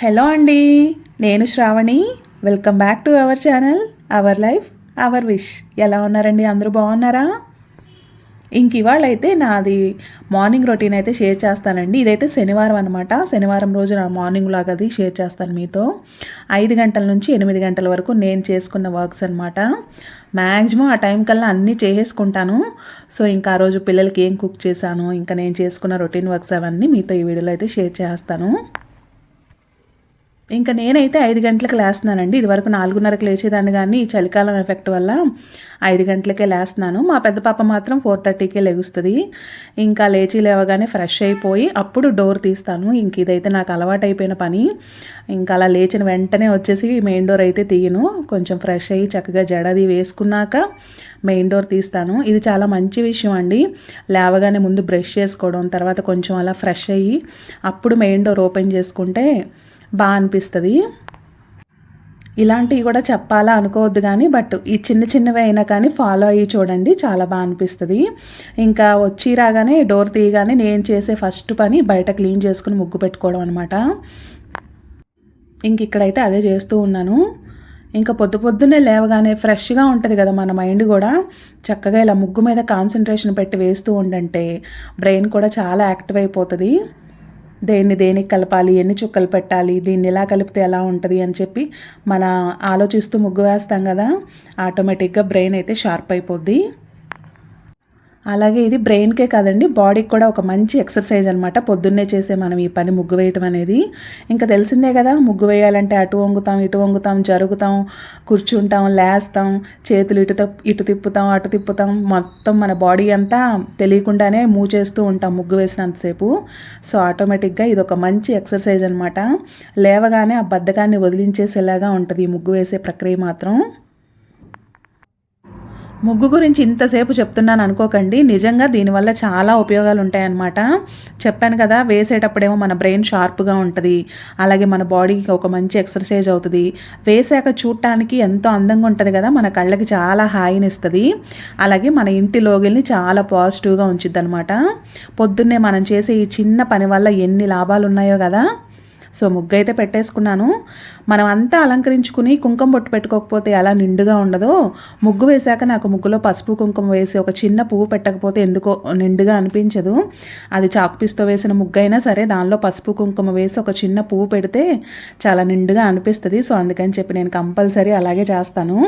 Hello అండి నేను Shravani. Welcome back to our channel our life our wish ఎలా ఉన్నారండి? అందరూ బాగున్నారా? ఇంక ఇవాళ అయితే నాది మార్నింగ్ రొటీన్ అయితే షేర్ చేస్తానండి. ఇదైతే శనివారం అనమాట శనివారం రోజు నా మార్నింగ్ లాగా అది షేర్ చేస్తాను మీతో. ఐదు గంటల నుంచి ఎనిమిది గంటల వరకు నేను చేసుకున్న వర్క్స్ అనమాట మ్యాక్సిమం ఆ టైం కల్లా అన్నీ చేసేసుకుంటాను. సో ఇంకా ఆ రోజు పిల్లలకి ఏం కుక్ చేశాను ఇంకా నేను చేసుకున్న రొటీన్ వర్క్స్ అవన్నీ మీతో ఈ వీడియోలో అయితే షేర్ చేస్తాను. ఇంకా నేనైతే ఐదు గంటలకు లేస్తున్నానండి. ఇదివరకు నాలుగున్నరకు లేచేదాన్ని కానీ ఈ చలికాలం ఎఫెక్ట్ వల్ల ఐదు గంటలకే లేస్తున్నాను. మా పెద్ద పాప మాత్రం ఫోర్ థర్టీకే లెగుస్తుంది. ఇంకా లేచి లేవగానే ఫ్రెష్ అయిపోయి అప్పుడు డోర్ తీస్తాను. ఇంక ఇదైతే నాకు అలవాటు అయిపోయిన పని. ఇంకా అలా లేచిన వెంటనే వచ్చేసి మెయిన్ డోర్ అయితే తీయను. కొంచెం ఫ్రెష్ అయ్యి చక్కగా జడది వేసుకున్నాక మెయిన్ డోర్ తీస్తాను. ఇది చాలా మంచి విషయం అండి. లేవగానే ముందు బ్రష్ చేసుకోవడం తర్వాత కొంచెం అలా ఫ్రెష్ అయ్యి అప్పుడు మెయిన్ డోర్ ఓపెన్ చేసుకుంటే బాగా అనిపిస్తుంది. ఇలాంటివి కూడా చెప్పాలా అనుకోవద్దు కానీ బట్ ఈ చిన్న చిన్నవి అయినా కానీ ఫాలో అయ్యి చూడండి చాలా బాగా అనిపిస్తుంది. ఇంకా వచ్చి రాగానే డోర్ తీయగానే నేను చేసే ఫస్ట్ పని బయట క్లీన్ చేసుకుని ముగ్గు పెట్టుకోవడం అనమాట ఇంక ఇక్కడైతే అదే చేస్తూ ఉన్నాను. ఇంకా పొద్దు పొద్దున్నే లేవగానే ఫ్రెష్గా ఉంటుంది కదా మన మైండ్ కూడా. చక్కగా ఇలా ముగ్గు మీద కాన్సన్ట్రేషన్ పెట్టి వేస్తూ ఉండంటే బ్రెయిన్ కూడా చాలా యాక్టివ్ అయిపోతుంది. దేన్ని దేనికి కలపాలి ఎన్ని చుక్కలు పెట్టాలి దీన్ని ఎలా కలిపితే ఎలా ఉంటుంది అని చెప్పి మన ఆలోచిస్తూ ముగ్గు వేస్తాం కదా ఆటోమేటిక్గా బ్రెయిన్ అయితే షార్ప్ అయిపోద్ది. అలాగే ఇది బ్రెయిన్కే కాదండి బాడీకి కూడా ఒక మంచి ఎక్సర్సైజ్ అనమాట పొద్దున్నే చేసే మనం ఈ పని ముగ్గు వేయటం అనేది. ఇంకా తెలిసిందే కదా ముగ్గు వేయాలంటే అటు వంగుతాం ఇటు వంగుతాం జరుగుతాం కూర్చుంటాం లేస్తాం చేతులు ఇటు ఇటు తిప్పుతాం అటు తిప్పుతాం. మొత్తం మన బాడీ అంతా తెలియకుండానే మూవ్ చేస్తూ ఉంటాం ముగ్గు వేసినంతసేపు సో ఆటోమేటిక్గా ఇది ఒక మంచి ఎక్సర్సైజ్ అనమాట లేవగానే ఆ బద్ధకాన్ని వదిలించేసేలాగా ఉంటుంది ఈ ముగ్గు వేసే ప్రక్రియ మాత్రం. ముగ్గు గురించి ఇంతసేపు చెప్తున్నాను అనుకోకండి. నిజంగా దీనివల్ల చాలా ఉపయోగాలు ఉంటాయన్నమాట చెప్పాను కదా వేసేటప్పుడేమో మన బ్రెయిన్ షార్ప్గా ఉంటుంది. అలాగే మన బాడీకి ఒక మంచి ఎక్సర్సైజ్ అవుతుంది. వేసాక చూడటానికి ఎంతో అందంగా ఉంటుంది కదా మన కళ్ళకి చాలా హాయిని ఇస్తుంది అలాగే మన ఇంటి లోగిల్ని చాలా పాజిటివ్గా ఉంచుద్ది అనమాట పొద్దున్నే మనం చేసే ఈ చిన్న పని వల్ల ఎన్ని లాభాలు ఉన్నాయో కదా సో ముగ్గు అయితే పెట్టేసుకున్నాను. మనం అంతా అలంకరించుకుని కుంకుమ బొట్టు పెట్టుకోకపోతే ఎలా నిండుగా ఉండదో ముగ్గు వేశాక నాకు ముగ్గులో పసుపు కుంకుమ వేసి ఒక చిన్న పువ్వు పెట్టకపోతే ఎందుకో నిండుగా అనిపించదు. అది చాక్పీస్తో వేసిన ముగ్గు అయినా సరే దానిలో పసుపు కుంకుమ వేసి ఒక చిన్న పువ్వు పెడితే చాలా నిండుగా అనిపిస్తుంది. సో అందుకని చెప్పి నేను కంపల్సరీ అలాగే చేస్తాను.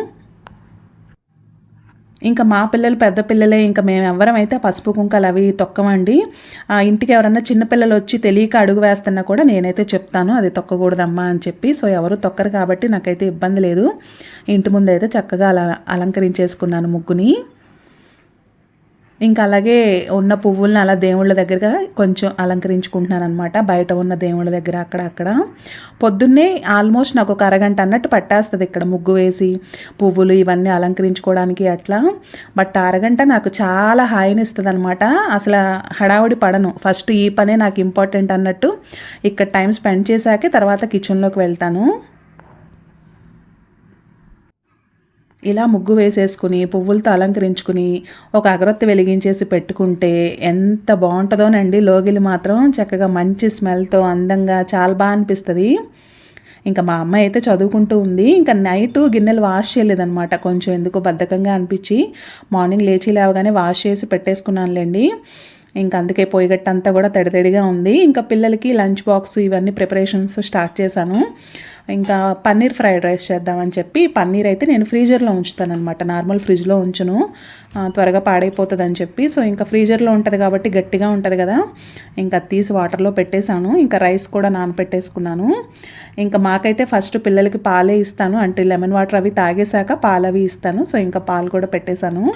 ఇంకా మా పిల్లలు పెద్ద పిల్లలే ఇంకా మేము ఎవరం పసుపు కుంకలు అవి తొక్కమండి ఇంటికి ఎవరన్నా చిన్నపిల్లలు వచ్చి తెలియక అడుగు వేస్తున్నా కూడా నేనైతే చెప్తాను అది తొక్కకూడదమ్మా అని చెప్పి. సో ఎవరు తొక్కరు కాబట్టి నాకైతే ఇబ్బంది లేదు. ఇంటి ముందు అయితే చక్కగా అలా అలంకరించేసుకున్నాను ముగ్గుని. ఇంకా అలాగే ఉన్న పువ్వులను అలా దేవుళ్ళ దగ్గరగా కొంచెం అలంకరించుకుంటున్నాను అనమాట బయట ఉన్న దేవుళ్ళ దగ్గర అక్కడ అక్కడ. పొద్దున్నే ఆల్మోస్ట్ నాకు ఒక అరగంట అన్నట్టు పట్టేస్తుంది ఇక్కడ ముగ్గు వేసి పువ్వులు ఇవన్నీ అలంకరించుకోవడానికి అట్లా. బట్ అరగంట నాకు చాలా హాయిని ఇస్తుంది అనమాట అసలు హడావుడి పడను. ఫస్ట్ ఈ పనే నాకు ఇంపార్టెంట్ అన్నట్టు ఇక్కడ టైం స్పెండ్ చేశాకే తర్వాత కిచెన్లోకి వెళ్తాను. ఇలా ముగ్గు వేసేసుకుని పువ్వులతో అలంకరించుకుని ఒక అగరొత్తి వెలిగించేసి పెట్టుకుంటే ఎంత బాగుంటుందోనండి. లోగిలి మాత్రం చక్కగా మంచి స్మెల్తో అందంగా చాలా బాగా అనిపిస్తుంది. ఇంకా మా అమ్మాయి అయితే చదువుకుంటూ ఉంది. ఇంకా నైట్ గిన్నెలు వాష్ చేయలేదనమాట కొంచెం ఎందుకో బద్ధకంగా అనిపించి మార్నింగ్ లేచి లేవగానే వాష్ చేసి పెట్టేసుకున్నానులేండి. ఇంకా అందుకే పొయ్యిగట్ట అంతా కూడా తడితడిగా ఉంది. ఇంకా పిల్లలకి లంచ్ బాక్స్ ఇవన్నీ ప్రిపరేషన్స్ స్టార్ట్ చేశాను. ఇంకా పన్నీర్ ఫ్రైడ్ రైస్ చేద్దామని చెప్పి పన్నీర్ అయితే నేను ఫ్రీజర్లో ఉంచుతానమాట నార్మల్ ఫ్రిడ్జ్లో ఉంచును. త్వరగా పాడైపోతుందని చెప్పి. సో ఇంకా ఫ్రీజర్లో ఉంటుంది కాబట్టి గట్టిగా ఉంటుంది కదా. ఇంకా తీసి వాటర్లో పెట్టేశాను. ఇంకా రైస్ కూడా నానపెట్టేసుకున్నాను. ఇంకా మాకైతే ఫస్ట్ పిల్లలకి పాలే ఇస్తాను. అంటే లెమన్ వాటర్ అవి తాగేశాక పాలు అవి ఇస్తాను. సో ఇంకా పాలు కూడా పెట్టేశాను.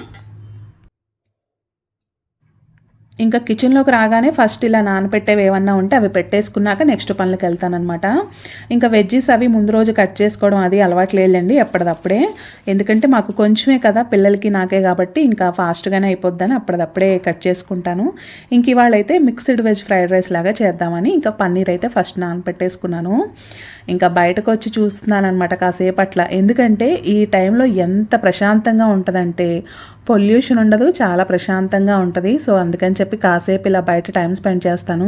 ఇంకా కిచెన్లోకి రాగానే ఫస్ట్ ఇలా నానపెట్టేవి ఏమన్నా ఉంటే అవి పెట్టేసుకున్నాక నెక్స్ట్ పనులకు వెళ్తానమాట ఇంకా వెజ్జీస్ అవి ముందు రోజు కట్ చేసుకోవడం అది అలవాటు లేదండి ఎప్పటిదప్పుడే. ఎందుకంటే మాకు కొంచెమే కదా పిల్లలకి నాకే కాబట్టి ఇంకా ఫాస్ట్గానే అయిపోద్దని అప్పటిదప్పుడే కట్ చేసుకుంటాను. ఇంక ఇవాళ అయితే మిక్స్డ్ వెజ్ ఫ్రైడ్ రైస్ లాగా చేద్దామని ఇంకా పన్నీర్ అయితే ఫస్ట్ నానపెట్టేసుకున్నాను. ఇంకా బయటకు వచ్చి చూస్తున్నాను అనమాట కాసేపు అట్లా ఎందుకంటే ఈ టైంలో ఎంత ప్రశాంతంగా ఉంటుందంటే పొల్యూషన్ ఉండదు చాలా ప్రశాంతంగా ఉంటుంది. సో అందుకని చెప్పి కాసేపు ఇలా బయట టైం స్పెండ్ చేస్తాను.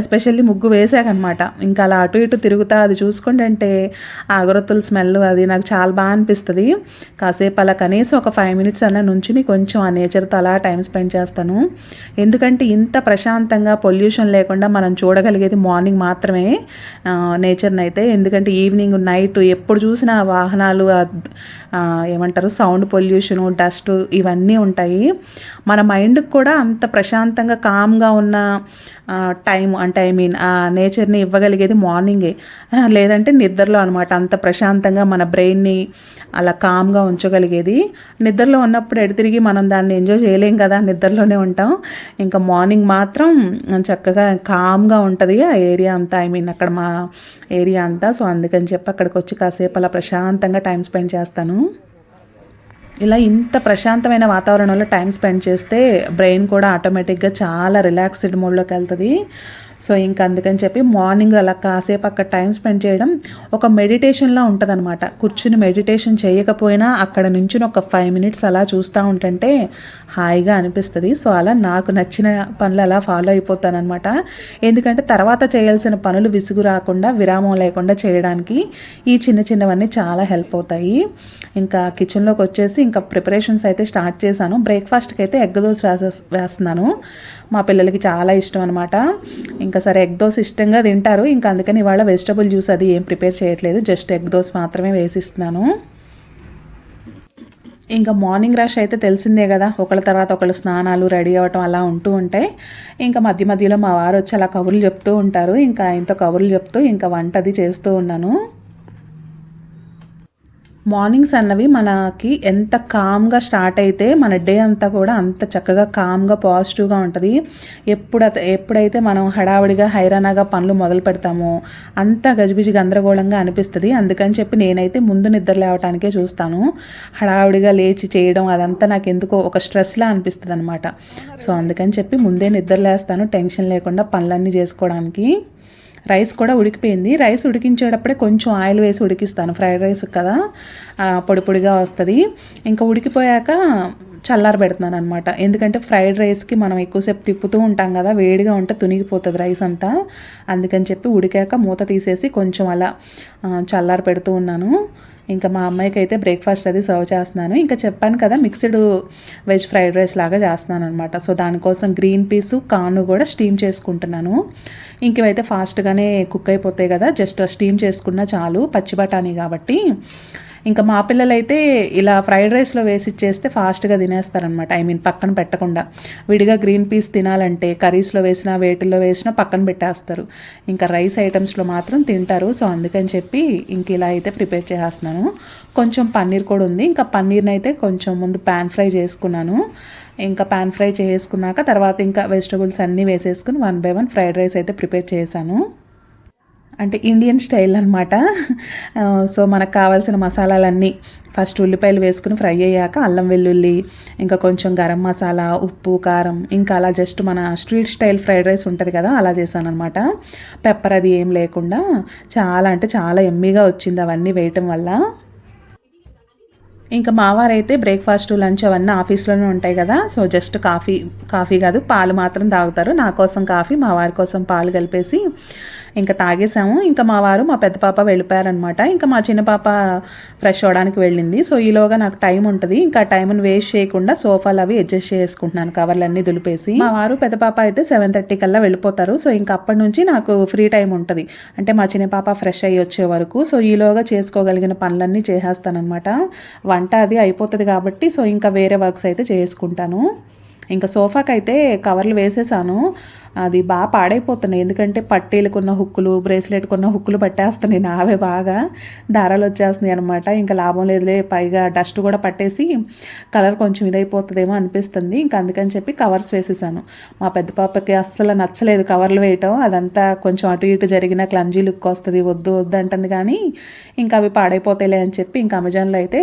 ఎస్పెషల్లీ ముగ్గు వేసాకనమాట. ఇంకా అలా అటు ఇటు తిరుగుతా అది చూసుకుంటే అగరొత్తుల స్మెల్ అది నాకు చాలా బాగా అనిపిస్తుంది. కాసేపు అలా కనీసం ఒక ఫైవ్ మినిట్స్ అన్న నుంచుని కొంచెం ఆ నేచర్తో అలా టైం స్పెండ్ చేస్తాను. ఎందుకంటే ఇంత ప్రశాంతంగా పొల్యూషన్ లేకుండా మనం చూడగలిగేది మార్నింగ్ మాత్రమే నేచర్ని అయితే. ఎందుకంటే ఈవినింగ్ నైట్ ఎప్పుడు చూసినా వాహనాలు ఏమంటారు సౌండ్ పొల్యూషను డస్ట్ ఇవన్నీ ఇవన్నీ ఉంటాయి. మన మైండ్కి కూడా అంత ప్రశాంతంగా కామ్గా ఉన్న టైం అంటే ఐ మీన్ ఆ నేచర్ని ఇవ్వగలిగేది మార్నింగే లేదంటే నిద్రలో అనమాట అంత ప్రశాంతంగా మన బ్రెయిన్ని అలా కామ్గా ఉంచగలిగేది. నిద్రలో ఉన్నప్పుడు ఎడు తిరిగి మనం దాన్ని ఎంజాయ్ చేయలేం కదా నిద్రలోనే ఉంటాం. ఇంకా మార్నింగ్ మాత్రం చక్కగా కామ్గా ఉంటుంది ఆ ఏరియా అంతా. ఐ మీన్ అక్కడ మా ఏరియా అంతా. సో అందుకని చెప్పి అక్కడికి వచ్చి కాసేపు అలా ప్రశాంతంగా టైం స్పెండ్ చేస్తాను. ఇలా ఇంత ప్రశాంతమైన వాతావరణంలో టైం స్పెండ్ చేస్తే బ్రెయిన్ కూడా ఆటోమేటిక్గా చాలా రిలాక్స్డ్ మూడ్లోకి వెళ్తుంది. సో ఇంకా అందుకని చెప్పి మార్నింగ్ అలా కాసేపు అక్కడ టైం స్పెండ్ చేయడం ఒక మెడిటేషన్లా ఉంటుంది అనమాట కూర్చుని మెడిటేషన్ చేయకపోయినా అక్కడ నుంచి ఒక ఫైవ్ మినిట్స్ అలా చూస్తూ ఉంటుంటే హాయిగా అనిపిస్తుంది. సో అలా నాకు నచ్చిన పనులు అలా ఫాలో అయిపోతానమాట ఎందుకంటే తర్వాత చేయాల్సిన పనులు విసుగు రాకుండా విరామం లేకుండా చేయడానికి ఈ చిన్న చిన్నవన్నీ చాలా హెల్ప్ అవుతాయి. ఇంకా కిచెన్లోకి వచ్చేసి ఇంకా ప్రిపరేషన్స్ అయితే స్టార్ట్ చేశాను. బ్రేక్ఫాస్ట్కి అయితే ఎగ్ దోశ వేస్తున్నాను. మా పిల్లలకి చాలా ఇష్టం అనమాట ఇంకా సరే ఎగ్ దోశ ఇష్టంగా తింటారు. ఇంకా అందుకని ఇవాళ వెజిటబుల్ జ్యూస్ అది ఏం ప్రిపేర్ చేయట్లేదు. జస్ట్ ఎగ్ దోశ మాత్రమే వేసిస్తున్నాను. ఇంకా మార్నింగ్ రష్ అయితే తెలిసిందే కదా. ఒకళ్ళ తర్వాత ఒకళ్ళు స్నానాలు రెడీ అవ్వటం అలా ఉంటూ ఉంటాయి ఇంకా మధ్య మధ్యలో మా వారు వచ్చి అలా కబుర్లు చెప్తూ ఉంటారు. ఇంకా ఇంత కబుర్లు చెప్తూ ఇంకా వంట అది చేస్తూ ఉన్నాను. మార్నింగ్స్ అన్నవి మనకి ఎంత కామ్గా స్టార్ట్ అయితే మన డే అంతా కూడా అంత చక్కగా కామ్గా పాజిటివ్గా ఉంటుంది. ఎప్పుడు ఎప్పుడైతే మనం హడావిడిగా హైరానాగా పనులు మొదలు పెడతామో అంత గజిబిజి గందరగోళంగా అనిపిస్తుంది. అందుకని చెప్పి నేనైతే ముందు నిద్ర లేవటానికే చూస్తాను. హడావిడిగా లేచి చేయడం అదంతా నాకు ఎందుకో ఒక స్ట్రెస్లా అనిపిస్తుంది అనమాట సో అందుకని చెప్పి ముందే నిద్ర లేస్తాను. టెన్షన్ లేకుండా పనులన్నీ చేసుకోవడానికి. రైస్ కూడా ఉడికిపోయింది. రైస్ ఉడికించేటప్పుడే కొంచెం ఆయిల్ వేసి ఉడికిస్తాను. ఫ్రైడ్ రైస్ కదా పొడి పొడిగా వస్తుంది. ఇంకా ఉడికిపోయాక చల్లార పెడుతున్నాను అనమాట ఎందుకంటే ఫ్రైడ్ రైస్కి మనం ఎక్కువసేపు తిప్పుతూ ఉంటాం కదా వేడిగా ఉంటే తునిగిపోతుంది రైస్ అంతా. అందుకని చెప్పి ఉడికాక మూత తీసేసి కొంచెం అలా చల్లార పెడుతూ ఉన్నాను. ఇంకా మా అమ్మాయికి అయితే బ్రేక్ఫాస్ట్ అది సర్వ్ చేస్తున్నాను. ఇంకా చెప్పాను కదా మిక్స్డ్ వెజ్ ఫ్రైడ్ రైస్ లాగా చేస్తున్నాను అనమాట సో దానికోసం గ్రీన్ పీస్ కాను కూడా స్టీమ్ చేసుకుంటున్నాను. ఇంకవైతే ఫాస్ట్గానే కుక్ అయిపోతాయి కదా జస్ట్ స్టీమ్ చేసుకున్నా చాలు. పచ్చి బఠానీ కాబట్టి. ఇంకా మా పిల్లలైతే ఇలా ఫ్రైడ్ రైస్లో వేసి ఇచ్చేస్తే ఫాస్ట్గా తినేస్తారనమాట ఐ మీన్ పక్కన పెట్టకుండా. విడిగా గ్రీన్ పీస్ తినాలంటే కర్రీస్లో వేసినా వేటిల్లో వేసినా పక్కన పెట్టేస్తారు. ఇంకా రైస్ ఐటమ్స్లో మాత్రం తింటారు. సో అందుకని చెప్పి ఇంక ఇలా అయితే ప్రిపేర్ చేసేస్తున్నాను. కొంచెం పన్నీర్ కూడా ఉంది. ఇంకా పన్నీర్ని అయితే కొంచెం ముందు ప్యాన్ ఫ్రై చేసుకున్నాను. ఇంకా పాన్ ఫ్రై చేసుకున్నాక తర్వాత ఇంకా వెజిటబుల్స్ అన్నీ వేసేసుకుని one by one fried rice అయితే ప్రిపేర్ చేశాను. అంటే ఇండియన్ స్టైల్ అనమాట సో మనకు కావాల్సిన మసాలాలన్నీ ఫస్ట్ ఉల్లిపాయలు వేసుకుని ఫ్రై అయ్యాక అల్లం వెల్లుల్లి ఇంకా కొంచెం గరం మసాలా ఉప్పు కారం ఇంకా అలా జస్ట్ మన స్ట్రీట్ స్టైల్ ఫ్రైడ్ రైస్ ఉంటుంది కదా అలా చేశాను అనమాట పెప్పర్ అది ఏం లేకుండా చాలా అంటే చాలా ఎమ్మీగా వచ్చింది అవన్నీ వేయటం వల్ల. ఇంకా మావారైతే బ్రేక్ఫాస్ట్ లంచ్ అవన్నీ ఆఫీస్లోనే ఉంటాయి కదా సో జస్ట్ కాఫీ కాఫీ కాదు పాలు మాత్రం తాగుతారు. నా కోసం కాఫీ మా వారి కోసం పాలు కలిపేసి ఇంకా తాగేసాము. ఇంకా మా వారు మా పెద్ద పాప వెళ్ళిపోయారనమాట ఇంకా మా చిన్న పాప ఫ్రెష్ అవ్వడానికి వెళ్ళింది. సో ఈలోగా నాకు టైం ఉంటుంది. ఇంకా టైంని వేస్ట్ చేయకుండా సోఫాలు అవి అడ్జస్ట్ చేసుకుంటున్నాను. కవర్లన్నీ దులిపేసి. మా వారు పెద్ద పాప అయితే సెవెన్ థర్టీ కల్లా వెళ్ళిపోతారు. సో ఇంకా అప్పటి నుంచి నాకు ఫ్రీ టైం ఉంటుంది. అంటే మా చిన్న పాప ఫ్రెష్ అయ్యి వచ్చే వరకు. సో ఈలోగా చేసుకోగలిగిన పనులన్నీ చేసేస్తానమాట వంట అది అయిపోతుంది కాబట్టి. సో ఇంకా వేరే వర్క్స్ అయితే చేసుకుంటాను. ఇంకా సోఫాకి అయితే కవర్లు వేసేసాను. అది బాగా పాడైపోతున్నాయి. ఎందుకంటే పట్టీలకున్న హుక్కులు బ్రేస్లెట్కున్న హుక్కులు పట్టేస్తున్నాయి నావే బాగా. దారాలు వచ్చేస్తున్నాయి అనమాట ఇంకా లాభం లేదులే పైగా డస్ట్ కూడా పట్టేసి కలర్ కొంచెం ఇదైపోతుందేమో అనిపిస్తుంది. ఇంకా అందుకని చెప్పి కవర్స్ వేసేసాను. మా పెద్ద పాపకి అస్సలు నచ్చలేదు కవర్లు వేయటం. అదంతా కొంచెం అటు ఇటు జరిగిన క్లంజీ లుక్ వస్తుంది వద్దు వద్దు అంటుంది కానీ ఇంకా అవి పాడైపోతాయిలే అని చెప్పి ఇంకా అమెజాన్లో అయితే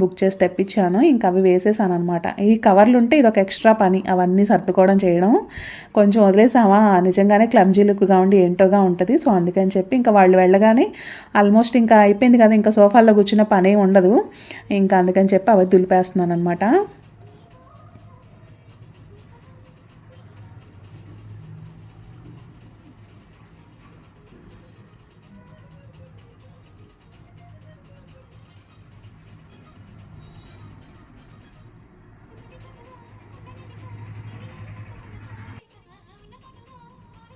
బుక్ చేసి తెప్పించాను. ఇంకా అవి వేసేసాను అనమాట ఈ కవర్లు ఉంటే ఇది ఒక ఎక్స్ట్రా పని అవన్నీ సర్దుకోవడం చేయడం. కొంచెం వదిలేసామా? నిజంగానే క్లమ్జీ లుక్గా ఉండి ఏంటోగా ఉంటుంది. సో అందుకని చెప్పి ఇంకా వాళ్ళు వెళ్ళగానే ఆల్మోస్ట్ ఇంకా అయిపోయింది కదా ఇంకా సోఫాల్లో కూర్చున్న పనే ఉండదు. ఇంకా అందుకని చెప్పి అవి దులిపేస్తున్నాను అనమాట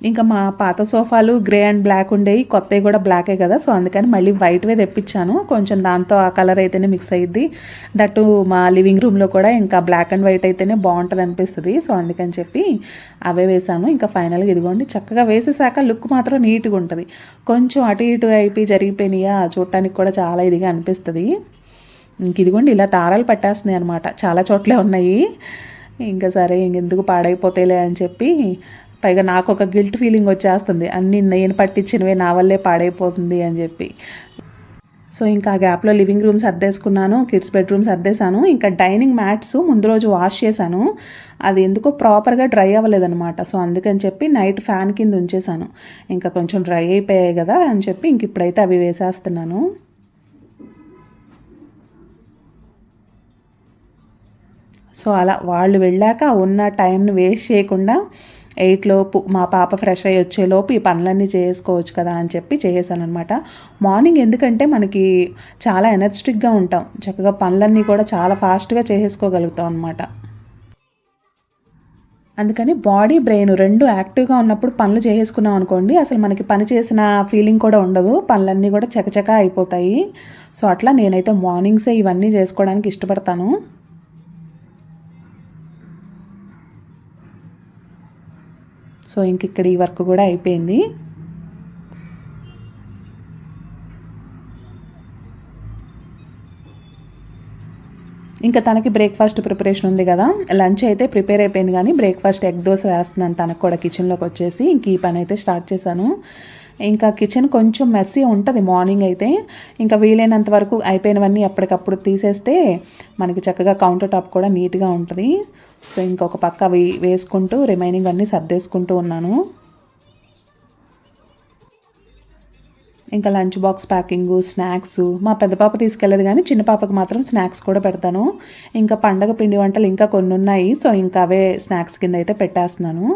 ఇంకా మా పాత సోఫాలు గ్రే అండ్ బ్లాక్ ఉండేవి. కొత్తవి కూడా బ్లాకే కదా. సో అందుకని మళ్ళీ వైట్వే తెప్పించాను. కొంచెం దాంతో ఆ కలర్ అయితేనే మిక్స్ అయ్యిద్ది దట్టు మా లివింగ్ రూమ్లో కూడా ఇంకా బ్లాక్ అండ్ వైట్ అయితేనే బాగుంటుంది అనిపిస్తుంది. సో అందుకని చెప్పి అవే వేసాను. ఇంకా ఫైనల్గా ఇదిగోండి. చక్కగా వేసేసాక లుక్ మాత్రం నీట్గా ఉంటుంది. కొంచెం అటు ఇటు అయిపోయి జరిగిపోయినాయా చూడటానికి కూడా చాలా ఇదిగా అనిపిస్తుంది. ఇంక ఇదిగోండి ఇలా తారాలు పట్టేస్తున్నాయి అనమాట చాలా చోట్లే ఉన్నాయి. ఇంకా సరే ఇంకెందుకు పాడైపోతేలే అని చెప్పి పైగా నాకు ఒక గిల్ట్ ఫీలింగ్ వచ్చేస్తుంది. అన్నీ నేను పట్టించినవే నా వల్లే పాడైపోతుంది అని చెప్పి. సో ఇంకా ఆ గ్యాప్లో లివింగ్ రూమ్స్ అద్దేసుకున్నాను కిడ్స్ బెడ్రూమ్స్ అద్దేశాను ఇంకా డైనింగ్ మ్యాట్స్ ముందు రోజు వాష్ చేశాను. అది ఎందుకో ప్రాపర్గా డ్రై అవ్వలేదనమాట సో అందుకని చెప్పి నైట్ ఫ్యాన్ కింద ఉంచేశాను. ఇంకా కొంచెం డ్రై అయిపోయాయి కదా అని చెప్పి ఇంక ఇప్పుడైతే అవి వేసేస్తున్నాను. సో అలా వాళ్ళు వెళ్ళాక ఉన్న టైంని వేస్ట్ చేయకుండా ఎయిట్లోపు మా పాప ఫ్రెష్ అయ్యి వచ్చేలోపు ఈ పనులన్నీ చేసుకోవచ్చు కదా అని చెప్పి చేసేసాను అనమాట మార్నింగ్ ఎందుకంటే మనకి చాలా ఎనర్జెటిక్గా ఉంటాం. చక్కగా పనులన్నీ కూడా చాలా ఫాస్ట్గా చేసేసుకోగలుగుతాం అనమాట అందుకని బాడీ బ్రెయిన్ రెండు యాక్టివ్గా ఉన్నప్పుడు పనులు చేసేసుకున్నాం అనుకోండి అసలు మనకి పని చేసిన ఫీలింగ్ కూడా ఉండదు. పనులన్నీ కూడా చకచకా అయిపోతాయి. సో అట్లా నేనైతే మార్నింగ్సే ఇవన్నీ చేసుకోవడానికి ఇష్టపడతాను. సో ఇంక ఇక్కడ ఈ వర్క్ కూడా అయిపోయింది. ఇంకా తనకి బ్రేక్ఫాస్ట్ ప్రిపరేషన్ ఉంది కదా. లంచ్ అయితే ప్రిపేర్ అయిపోయింది కానీ బ్రేక్ఫాస్ట్ ఎగ్ దోశ వేస్తున్నాను తనకు కూడా కిచెన్లోకి వచ్చేసి. ఇంక ఈ పని అయితే స్టార్ట్ చేశాను. ఇంకా కిచెన్ కొంచెం మెస్సీ ఉంటుంది మార్నింగ్ అయితే. ఇంకా వీలైనంత వరకు అయిపోయినవన్నీ ఎప్పటికప్పుడు తీసేస్తే మనకి చక్కగా కౌంటర్ టాప్ కూడా నీట్గా ఉంటుంది. సో ఇంకొక పక్క వేసుకుంటూ రిమైనింగ్ అన్నీ సర్దేసుకుంటూ ఉన్నాను. ఇంకా లంచ్ బాక్స్ ప్యాకింగు స్నాక్స్. మా పెద్ద పాప తీసుకెళ్ళదు కానీ చిన్న పాపకు మాత్రం స్నాక్స్ కూడా పెడతాను. ఇంకా పండగ పిండి వంటలు ఇంకా కొన్ని ఉన్నాయి సో ఇంకా అవే స్నాక్స్ కింద అయితే పెట్టేస్తున్నాను.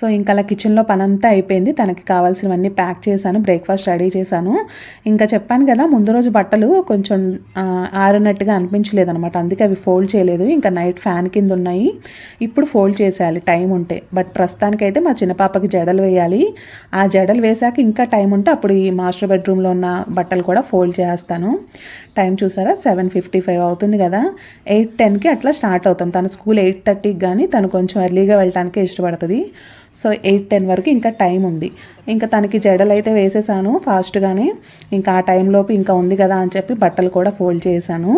సో ఇంకా అలా కిచెన్లో పనంతా అయిపోయింది. తనకి కావాల్సినవన్నీ ప్యాక్ చేశాను బ్రేక్ఫాస్ట్ రెడీ చేశాను. ఇంకా చెప్పాను కదా ముందు రోజు బట్టలు కొంచెం ఆరినట్టుగా అనిపించలేదు అనమాట అందుకే అవి ఫోల్డ్ చేయలేదు. ఇంకా నైట్ ఫ్యాన్ కింద ఉన్నాయి ఇప్పుడు ఫోల్డ్ చేసేయాలి టైం ఉంటే. బట్ ప్రస్తుతానికైతే మా చిన్న పాపకి జడలు వేయాలి. ఆ జడలు వేసాక ఇంకా టైం ఉంటే అప్పుడు ఈ మాస్టర్ బెడ్రూమ్లో ఉన్న బట్టలు కూడా ఫోల్డ్ చేస్తాను. టైం చూసారా? సెవెన్ ఫిఫ్టీ ఫైవ్ అవుతుంది కదా. ఎయిట్ టెన్కి అట్లా స్టార్ట్ అవుతాం. తన స్కూల్ ఎయిట్ థర్టీకి కానీ తను కొంచెం ఎర్లీగా వెళ్ళటానికి ఇష్టపడుతుంది. సో ఎయిట్ టెన్ వరకు ఇంకా టైం ఉంది. ఇంకా తనకి జడలు అయితే వేసేసాను ఫాస్ట్గానే. ఇంకా ఆ టైంలోపు ఇంకా ఉంది కదా అని చెప్పి బట్టలు కూడా ఫోల్డ్ చేశాను.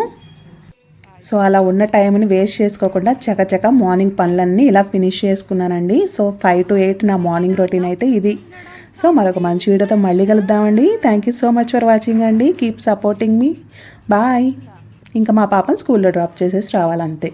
సో అలా ఉన్న టైంని వేస్ట్ చేసుకోకుండా చకచక మార్నింగ్ పనులన్నీ ఇలా ఫినిష్ చేసుకున్నానండి. సో ఫైవ్ టు ఎయిట్ నా మార్నింగ్ రొటీన్ అయితే ఇది. సో మరొక మంచి వీడియోతో మళ్ళీ కలుద్దామండి. Thank you so much for watching అండి. కీప్ సపోర్టింగ్ మీ బాయ్ ఇంకా మా పాపను స్కూల్లో డ్రాప్ చేసేసి రావాలంతే.